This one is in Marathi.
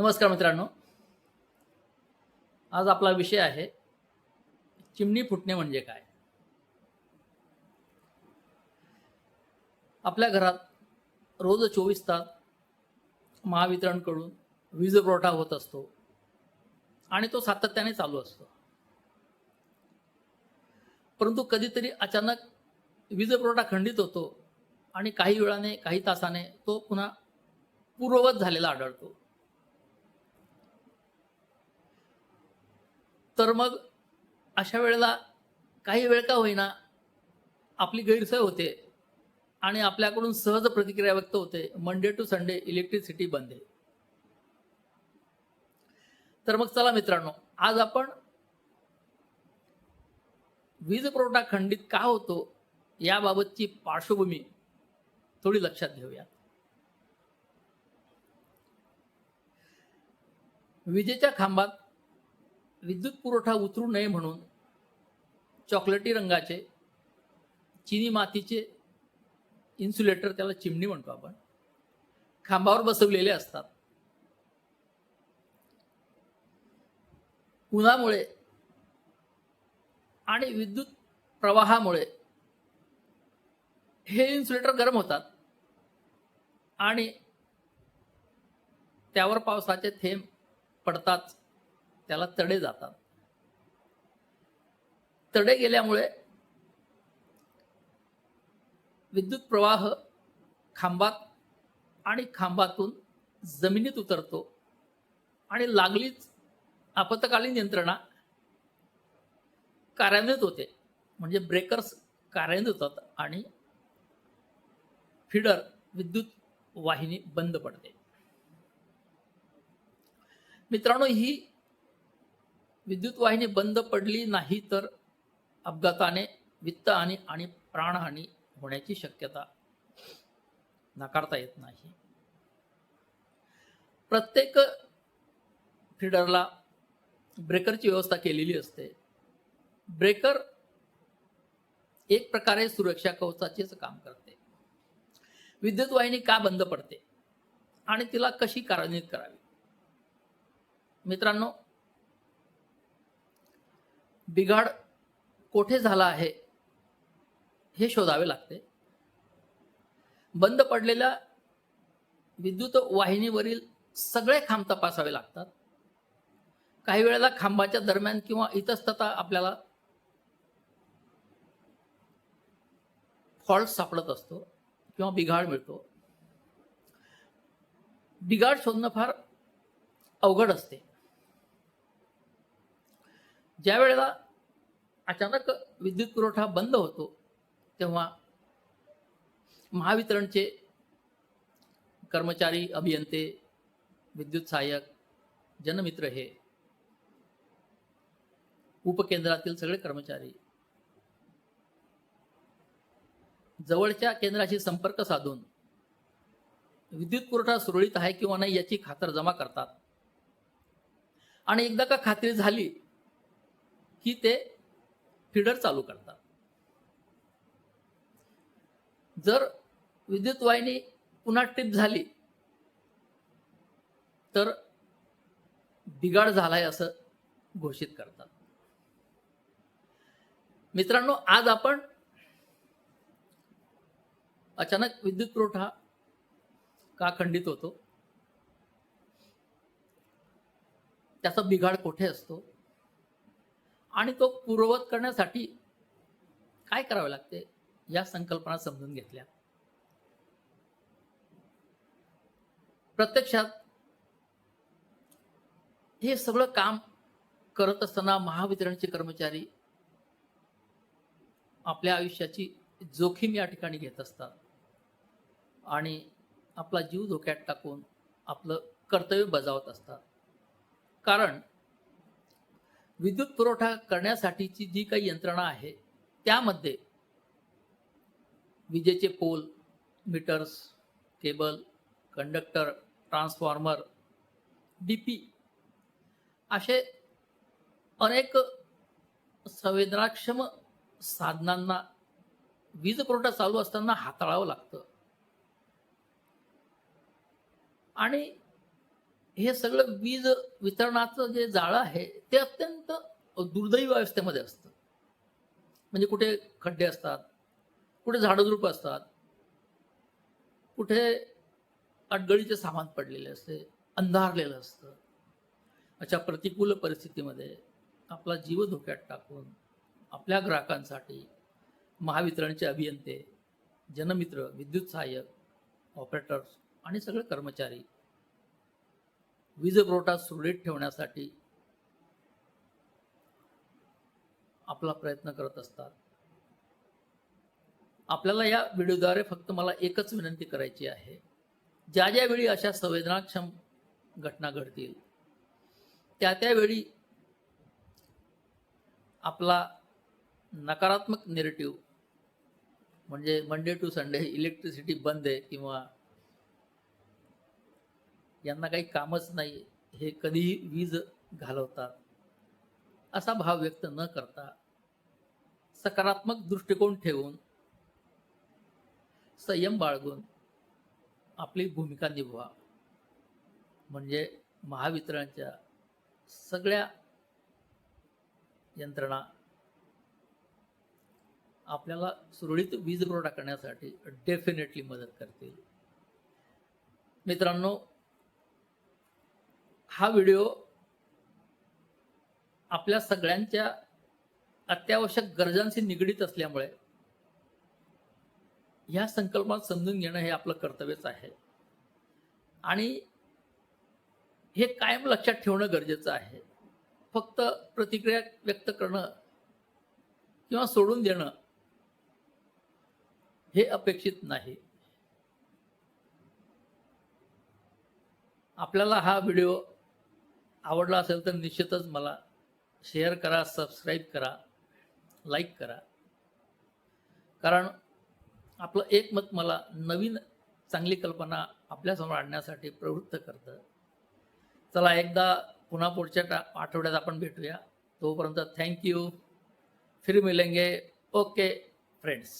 नमस्कार मित्रांनो. आज आपला विषय आहे चिमणी फुटणे म्हणजे काय? आपल्या घरात रोज चोवीस तास महावितरणकडून वीज पुरवठा होत असतो आणि तो सातत्याने चालू असतो. परंतु कधीतरी अचानक वीज पुरवठा खंडित होतो आणि काही वेळाने काही तासाने तो पुन्हा पूर्ववत झालेला आढळतो. तर मग अशा वेळेला काही वेळ का होईना आपली गैरसोय होते आणि आपल्याकडून सहज प्रतिक्रिया व्यक्त होते. मंडे टू संडे इलेक्ट्रिसिटी बंद आहे. तर मग चला मित्रांनो आज आपण वीज पुरवठा खंडित का होतो याबाबतची पार्श्वभूमी थोडी लक्षात घेऊया. विजेच्या खांबात विद्युत पुरवठा उतरू नये म्हणून चॉकलेटी रंगाचे चिनी मातीचे इन्सुलेटर त्याला चिमणी म्हणतो आपण खांबावर बसवलेले असतात. उन्हामुळे आणि विद्युत प्रवाहामुळे हे इन्सुलेटर गरम होतात आणि त्यावर पावसाचे थेंब पडताच त्याला तडे जातात. तडे गेल्यामुळे विद्युत प्रवाह खांबात आणि खांबातून जमिनीत उतरतो आणि लागलीच आपत्कालीन यंत्रणा कार्यान्वित होते. म्हणजे ब्रेकर्स कार्यान्वित होतात आणि फिडर विद्युत वाहिनी बंद पडते. मित्रांनो ही विद्युत वाहिनी बंद पडली नाही तर अपघाताने वित्तहानी आणि प्राणहानी होण्याची शक्यता नाकारता येत नाही. प्रत्येक फिडरला ब्रेकरची व्यवस्था केलेली असते. ब्रेकर एक प्रकारे सुरक्षा कवचाचेच काम करते. विद्युत वाहिनी का बंद पडते आणि तिला कशी कार्यान्वित करावी? मित्रांनो बिघाड कोठे झाला आहे हे शोधावे लागते. बंद पडलेल्या विद्युत वाहिनीवरील सगळे खांब तपासावे लागतात. काही वेळेला खांबाच्या दरम्यान किंवा इतस्तता आपल्याला फॉल्ट सापडत असतो किंवा बिघाड मिळतो. बिघाड शोधणं फार अवघड असते. ज्या वेळेला अचानक विद्युत पुरवठा बंद होतो तेव्हा महावितरणचे कर्मचारी अभियंते विद्युत सहाय्यक जनमित्र हे उपकेंद्रातील सगळे कर्मचारी जवळच्या केंद्राशी संपर्क साधून विद्युत पुरवठा सुरळीत आहे किंवा नाही याची खातरजमा करतात. आणि एकदा का खात्री झाली की ते फिडर चालू करतात. जर विद्युत वाहिनी पुन्हा टिप झाली तर बिघाड झालाय असं घोषित करतात. मित्रांनो आज आपण अचानक विद्युत पुरवठा का खंडित होतो? त्याचा बिघाड कोठे असतो? आणि तो पूर्ववत करण्यासाठी काय करावे लागते? या संकल्पना समजून घेतल्या. प्रत्यक्षात हे सगळं काम करत असताना महावितरणचे कर्मचारी आपल्या आयुष्याची जोखीम या ठिकाणी घेत असतात. आणि आपला जीव धोक्यात टाकून आपलं कर्तव्य बजावत असतात. कारण विद्युत पुरवठा करण्यासाठीची जी काही यंत्रणा आहे त्यामध्ये विजेचे pole meters cable conductor transformer D P असे अनेक संवेदनाक्षम साधनांना वीज पुरवठा चालू असताना हाताळावं लागतं. आणि हे सगळं वीज वितरणाचं जे जाळं आहे ते अत्यंत दुर्दैवी अवस्थेमध्ये असतं. म्हणजे कुठे खड्डे असतात कुठे झाडझुडप असतात कुठे अडगळीचे सामान पडलेले असते अंधारलेलं असतं. अशा प्रतिकूल परिस्थितीमध्ये आपला जीव धोक्यात टाकून आपल्या ग्राहकांसाठी महावितरणचे अभियंते जनमित्र विद्युत सहाय्यक ऑपरेटर्स आणि सगळे कर्मचारी वीज पुरवठा सुरळीत ठेवण्यासाठी आपला प्रयत्न करत असतात. आपल्याला या व्हिडिओद्वारे फक्त मला एकच विनंती करायची आहे. ज्या ज्यावेळी अशा संवेदनाक्षम घटना घडतील त्या त्यावेळी आपला नकारात्मक नेरेटिव्ह म्हणजे मंडे टू संडे इलेक्ट्रिसिटी बंद आहे किंवा यांना काही कामच नाही हे कधीही वीज घालवतात? असा भाव व्यक्त न करता सकारात्मक दृष्टिकोन ठेवून संयम बाळगून आपली भूमिका निभवा. म्हणजे महावितरणच्या सगळ्या यंत्रणा आपल्याला सुरळीत वीज पुरवठा करण्यासाठी डेफिनेटली मदत करतील. मित्रांनो हा व्हिडिओ आपल्या सगळ्यांच्या अत्यावश्यक गरजांशी निगडीत असल्यामुळे ह्या संकल्पना समजून घेणं हे आपलं कर्तव्यच आहे. आणि हे कायम लक्षात ठेवणं गरजेचं आहे. फक्त प्रतिक्रिया व्यक्त करणं किंवा सोडून देणं हे अपेक्षित नाही. आपल्याला हा व्हिडिओ आवडला असेल तर निश्चितच मला शेअर करा सबस्क्राईब करा लाईक करा. कारण आपलं एक मत मला नवीन चांगली कल्पना आपल्यासमोर आणण्यासाठी प्रवृत्त करतं. चला एकदा पुन्हा पुढच्या टा आठवड्यात आपण भेटूया. तोपर्यंत थँक्यू फिर मिलेंगे. Okay friends